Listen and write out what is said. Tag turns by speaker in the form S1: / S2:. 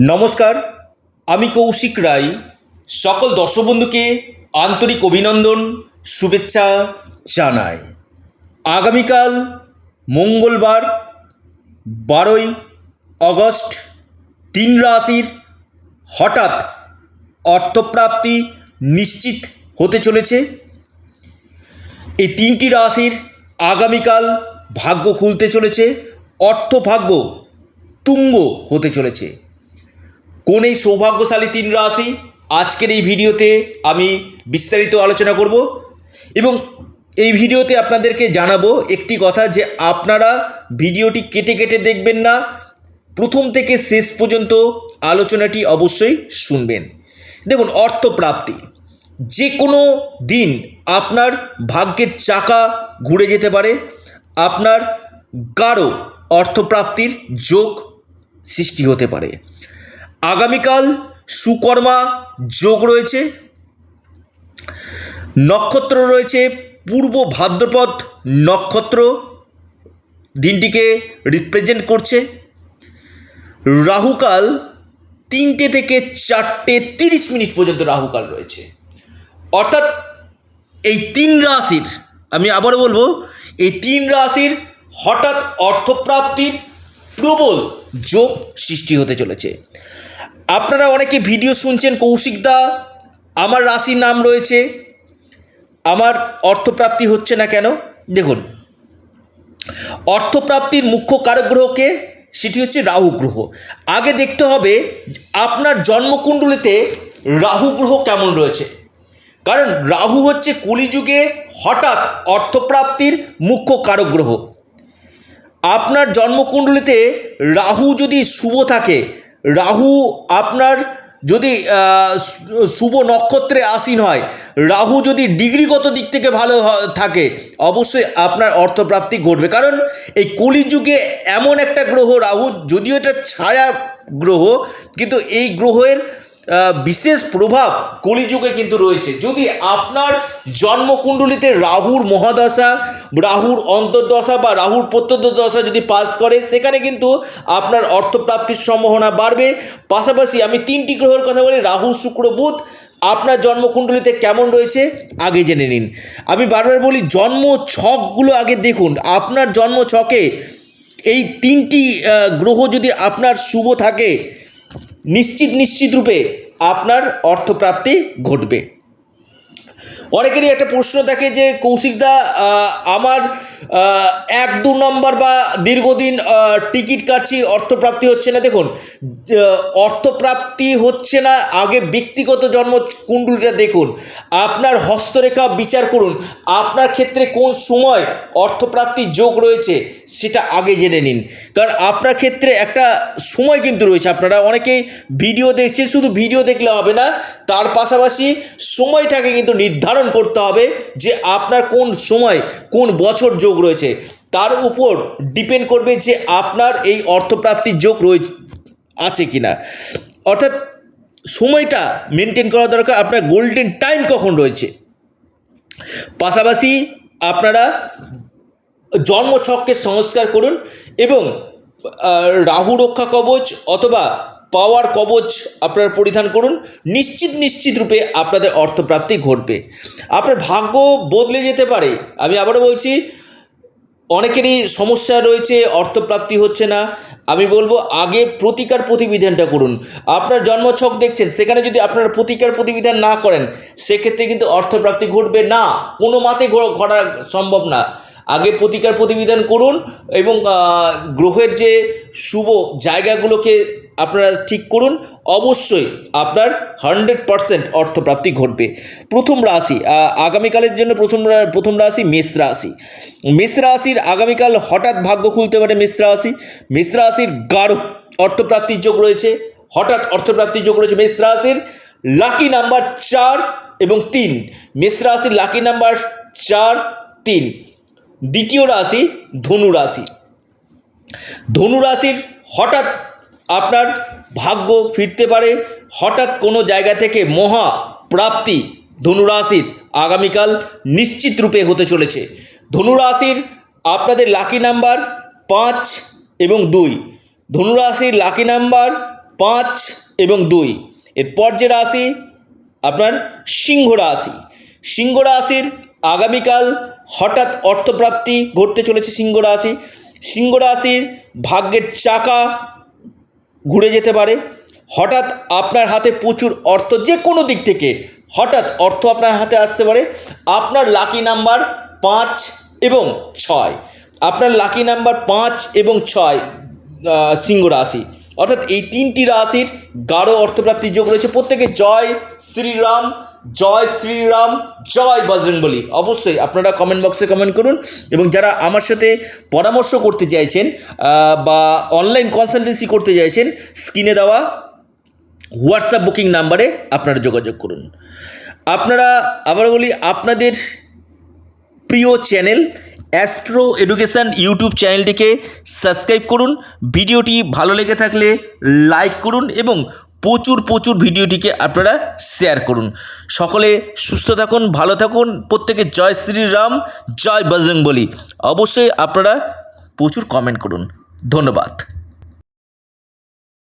S1: নমস্কার, আমি কৌশিক রায়। সকল দর্শক বন্ধুকে আন্তরিক অভিনন্দন, শুভেচ্ছা জানাই। আগামীকাল মঙ্গলবার, বারোই আগস্ট, তিন রাশির হঠাৎ অর্থপ্রাপ্তি নিশ্চিত হতে চলেছে। এই তিনটি রাশির আগামীকাল ভাগ্য খুলতে চলেছে, অর্থভাগ্য তুঙ্গ হতে চলেছে। কোন এই সৌভাগ্যশালী তিন রাশি? আজকের এই ভিডিওতে আমি বিস্তারিত আলোচনা করব এবং এই ভিডিওতে আপনাদেরকে জানাব একটি কথা যে আপনারা ভিডিওটি কেটে কেটে দেখবেন না। প্রথম থেকে শেষ পর্যন্ত আলোচনাটি অবশ্যই শুনবেন। দেখুন, অর্থপ্রাপ্তি। যে কোনো দিন আপনার ভাগ্যের চাকা ঘুরে যেতে পারে। আপনার গাঢ় অর্থপ্রাপ্তির যোগ সৃষ্টি হতে পারে। আগামীকাল সুকর্মা যোগ রয়েছে, নক্ষত্র রয়েছে, পূর্ব ভাদ্রপদ নক্ষত্র, দিনটিকে রিপ্রেজেন্ট করছে। রাহুকাল তিনটে থেকে চারটে তিরিশ মিনিট পর্যন্ত রাহুকাল রয়েছে। অর্থাৎ এই তিন রাশির, আমি আবারও বলব, এই তিন রাশির হঠাৎ অর্থপ্রাপ্তির প্রবল যোগ সৃষ্টি হতে চলেছে। আপনারা অনেকে ভিডিও শুনছেন কৌশিকদা আমার রাশির নাম রয়েছে, আমার অর্থপ্রাপ্তি হচ্ছে না কেন? দেখুন, অর্থপ্রাপ্তির মুখ্য কারক গ্রহকে সেটি হচ্ছে রাহু গ্রহ। আগে দেখতে হবে আপনার জন্মকুণ্ডলিতে রাহু গ্রহ কেমন রয়েছে। কারণ রাহু হচ্ছে কলিযুগে হঠাৎ অর্থপ্রাপ্তির মুখ্য কারক গ্রহ। আপনার জন্মকুণ্ডলিতে রাহু যদি শুভ থাকে রাহু আপনার যদি শুভ নক্ষত্রে আসীন হয়, রাহু যদি ডিগ্রিগত দিক থেকে ভালো থাকে, অবশ্যই আপনার অর্থপ্রাপ্তি ঘটবে। কারণ এই কলিযুগে এমন একটা গ্রহ, রাহু, যদিও এটা ছায়া গ্রহ, কিন্তু এই গ্রহের বিশেষ প্রভাব কলিযুগে কিন্তু রয়েছে। যদি আপনার জন্মকুণ্ডলিতে রাহুর মহাদশা রাহুর অন্তর্দশা বা রাহুর প্রত্যন্তদশা যদি পাস করে, সেখানে কিন্তু আপনার অর্থপ্রাপ্তির সম্ভাবনা বাড়বে। পাশাপাশি আমি তিনটি গ্রহের কথা বলি, রাহু, শুক্র, বুধ। আপনার জন্মকুণ্ডলিতে কেমন রয়েছে, আগে জেনে নিন। আমি বারবার বলি, জন্ম ছকগুলো আগে দেখুন। আপনার জন্ম ছকে এই তিনটি গ্রহ যদি আপনার শুভ থাকে, নিশ্চিত নিশ্চিত রূপে আপনার অর্থপ্রাপ্তি ঘটবে। অনেকেরই একটা প্রশ্ন থাকে যে কৌশিকদা আমার এক দু নম্বর বা দীর্ঘদিন টিকিট কাটছি, অর্থপ্রাপ্তি হচ্ছে না। দেখুন অর্থপ্রাপ্তি হচ্ছে না, আগে ব্যক্তিগত জন্ম কুণ্ডুলিটা দেখুন। আপনার হস্তরেখা বিচার করুন, আপনার ক্ষেত্রে কোন সময় অর্থপ্রাপ্তির যোগ রয়েছে, সেটা আগে জেনে নিন। কারণ আপনার ক্ষেত্রে একটা সময় কিন্তু রয়েছে। আপনারা অনেকেই ভিডিও দেখছেন, শুধু ভিডিও দেখলে হবে না তার পাশাপাশি সময়টাকে কিন্তু নির্ধারণ করতে হবে যে আপনার কোন সময় কোন বছর যোগ রয়েছে। তার উপর ডিপেন্ড করবে যে আপনার এই অর্থপ্রাপ্তির যোগ রয়েছে আছে কিনা। অর্থাৎ সময়টা মেনটেন করা দরকার, আপনার গোল্ডেন টাইম কখন রয়েছে। পাশাপাশি আপনারা জন্মছককে সংস্কার করুন এবং রাহু রক্ষা কবচ অথবা পাওয়ার কবচ আপনারা পরিধান করুন। নিশ্চিত নিশ্চিত রূপে আপনাদের অর্থপ্রাপ্তি ঘটবে। আপনার ভাগ্য বদলে যেতে পারে। আমি আবারও বলছি, অনেকেরই সমস্যা রয়েছে, অর্থপ্রাপ্তি হচ্ছে না। আমি বলব, আগে প্রতিকার প্রতিবিধানটা করুন। আপনার জন্মছক দেখছেন, সেখানে যদি আপনারা প্রতিকার প্রতিবিধান না করেন, সেক্ষেত্রে কিন্তু অর্থপ্রাপ্তি ঘটবে না। কোনো মাতে ঘটা সম্ভব না। আগে প্রতিকার প্রতিবিধান করুন এবং গ্রহের যে শুভ জায়গাগুলোকে আপনারা ঠিক করুন, অবশ্যই আপনার হান্ড্রেড পারসেন্ট অর্থপ্রাপ্তি ঘটবে। প্রথম রাশি আগামীকালের জন্য প্রথম প্রথম রাশি মেষ রাশি। মেষ রাশির আগামীকাল হঠাৎ ভাগ্য খুলতে পারে মেষ রাশি। মেষ রাশির গাঢ় অর্থপ্রাপ্তির যোগ রয়েছে, হঠাৎ অর্থপ্রাপ্তির যোগ রয়েছে মেষ রাশির লাকি নাম্বার চার এবং তিন। মেষ রাশির লাকি নাম্বার চার, তিন। দ্বিতীয় রাশি ধনু রাশি। ধনু রাশির হঠাৎ আপনার ভাগ্য ফিরতে পারে। হঠাৎ কোনো জায়গা থেকে মহা প্রাপ্তি ধনুরাশির আগামীকাল নিশ্চিত রূপে হতে চলেছে। ধনুরাশির আপনাদের লাকি নাম্বার পাঁচ এবং দুই। ধনুরাশির লাকি নাম্বার পাঁচ এবং দুই। এরপর যে রাশি, আপনার সিংহ রাশি। সিংহ রাশির আগামীকাল হঠাৎ অর্থপ্রাপ্তি ঘটতে চলেছে সিংহ রাশি। সিংহ রাশির ভাগ্যের চাকা ঘুরে যেতে পারে। হঠাৎ আপনার হাতে প্রচুর অর্থ, যে কোনো দিক থেকে হঠাৎ অর্থ আপনার হাতে আসতে পারে। আপনার লাকি নাম্বার পাঁচ এবং ছয়। আপনার লাকি নাম্বার পাঁচ এবং ছয় সিংহ রাশি। অর্থাৎ এই তিনটি রাশির গাঢ় অর্থপ্রাপ্তির যোগ রয়েছে। প্রত্যেকে জয়, শ্রীরাম জয় শ্রীরাম, জয় বজরংবলী। অবশ্যই আপনারা কমেন্ট বক্সে কমেন্ট করুন এবং যারা আমার সাথে পরামর্শ করতে চাইছেন বা অনলাইন কনসালটেন্সি করতে চাইছেন স্ক্রিনে দেওয়া হোয়াটসঅ্যাপ বুকিং নাম্বারে আপনারা যোগাযোগ করুন। আপনারা আবার বলি, আপনাদের প্রিয় চ্যানেল অ্যাস্ট্রো এডুকেশান ইউটিউব চ্যানেলটিকে সাবস্ক্রাইব করুন। ভিডিওটি ভালো লেগে থাকলে লাইক করুন এবং প্রচুর প্রচুর ভিডিওটিকে আপনারা শেয়ার করুন। সকলে সুস্থ থাকুন, ভালো থাকুন, প্রত্যেকে জয় শ্রীরাম, জয় বজরং বলি অবশ্যই আপনারা প্রচুর কমেন্ট করুন। ধন্যবাদ।